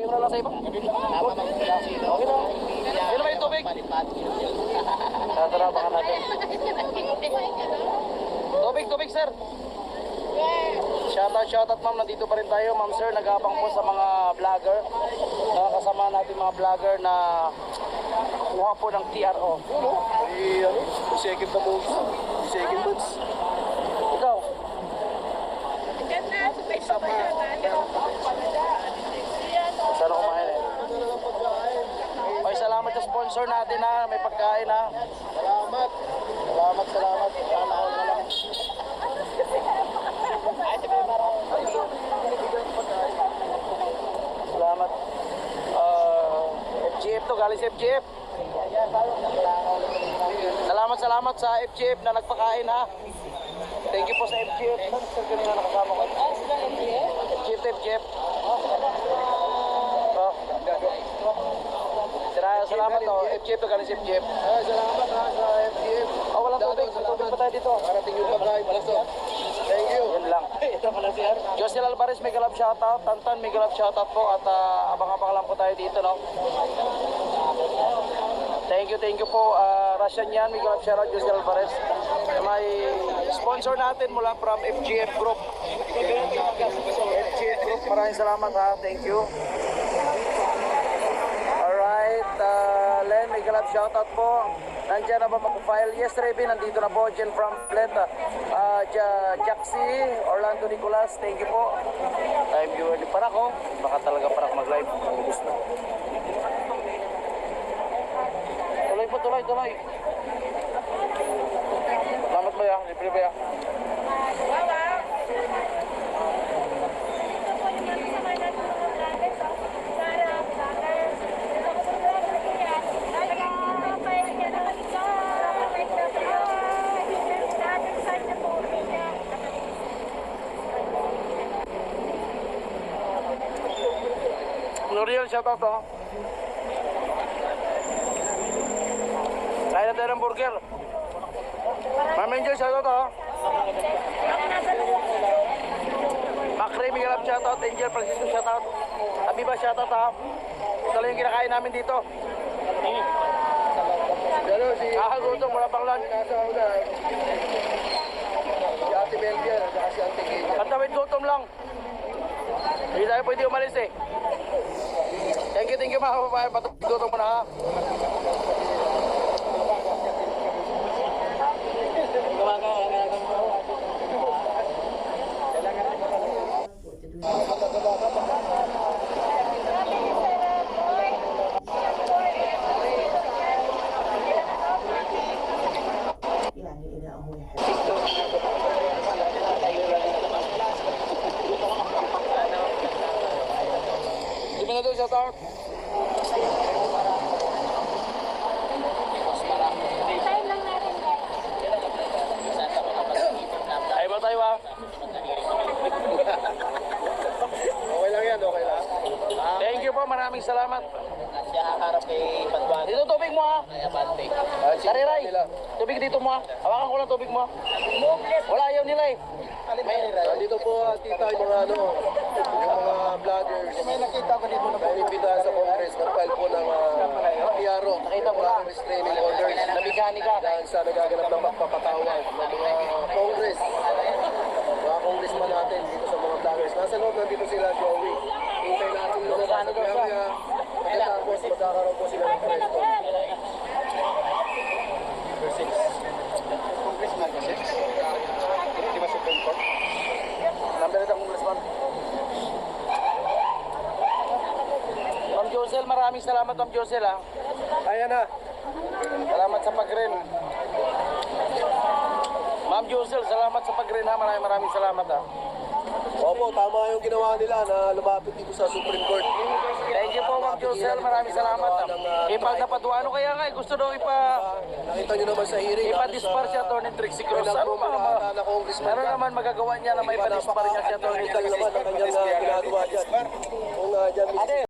Yung lang sa iba. Okay lang. Sino ba tubig? Tatarapakan natin. Tubig, tubig, sir. Shoutout, shoutout ma'am. Nandito pa rin tayo, ma'am sir. Nag-aabang po sa mga vlogger. Nakakasama natin mga vlogger na kuha po ng TRO. Ay, ano? Second na mo. Second months. Ikaw, sana kumain eh. Oy, salamat sa sponsor natin ha. May pagkain ha. Salamat. Salamat, salamat. Sana na lang. Salamat. Uh, FGF to, galing sa FGF. Salamat, salamat sa FGF na nagpakain ha. Thank you po sa FGF. Saan sir kanina nakasama ko? FGF to FGF. Oh. Sira- Salamat to. FGF to galing sa FGF. Ay, salamat ha sa FTF. Oh, walang tubig. Tubig pa tayo dito. Parating yung pagkain. Palasok. Thank you. Yan lang. Josel Alvarez, may galap shoutout. Tantan, may galap shoutout po. At ah, abang-abang lang po tayo dito, no? Thank you, thank you po. Uh, Russian yan, may galap shoutout, Josel Alvarez. May sponsor natin mula from FGF Group. FGF Group, maraming salamat ha. Thank you. Uh, Len, may galap shoutout po. Nandiyan na ba mag-file? Yes, Revin, nandito na po. Jen from Pleta. Uh, ja, Jaxi, Orlando Nicolas, thank you po. Live viewer ni Parako. Baka talaga Parak mag-live. Ubus na. Tuloy po, tuloy, tuloy. Salamat ba ya? Libre ba ya? Noriel, shoutout to. Kaya na tayo ng burger. Ma'am Angel, shoutout to. Macre, Miguel Ab, shoutout. Angel, Francisco, shoutout. Abiba, shoutout ha. Ito lang yung kinakain namin dito. Si... Gutom, wala pang lunch. Si Ate Melvia, at si Ate Kenya. Pantawid gutom lang. Hindi tayo pwede umalis eh. Thank you, thank you mga kababayan. Patawid gutom Okay lang yan, okay lang. Thank you po, maraming salamat. Siya haharap kay Bantuan. Dito tubig mo ha. Kaya Bante. Ah, nila. tubig dito mo ha. Hawakan ko lang tubig mo ha. Wala, ayaw nila eh. Nandito po, ah, tita, yung mga ano, yung mga vloggers. May nakita ko dito na po. May sa Congress, nag-file po ng uh, PRO. Nakita ko lang. Restraining orders. Nabigani ka. Dahil sa nagaganap ng pagpapatawag ng mga Congress. Mga congressman natin dito sa mga vloggers. Nasa loob nandito sila, Joey. Hintay natin yung Ano nasa daw siya? area. Pagkatapos, magkakaroon po sila ng presto. Congressman kasi? Di ba Supreme Court? Number ito, Congressman. Ma'am Josel, maraming salamat Ma'am Josel ha. Ayan na. Salamat sa pag-rin. Ma'am Josel, salamat sa pag-rin ha. Maraming maraming salamat ha. Opo, tama yung ginawa nila na lumapit dito sa Supreme Court. Thank you po Ma'am Josel, maraming salamat ha. Ipagdapadwa, ano kaya nga, eh, gusto daw ipa... Nakita nyo naman sa hearing. Ipa-dispar siya to ni Trixie Cruz. Ano mga mga... na congressman. Ano naman magagawa niya na may pa-dispar niya naman kanyang uh, ginagawa dyan. Kung uh, dyan,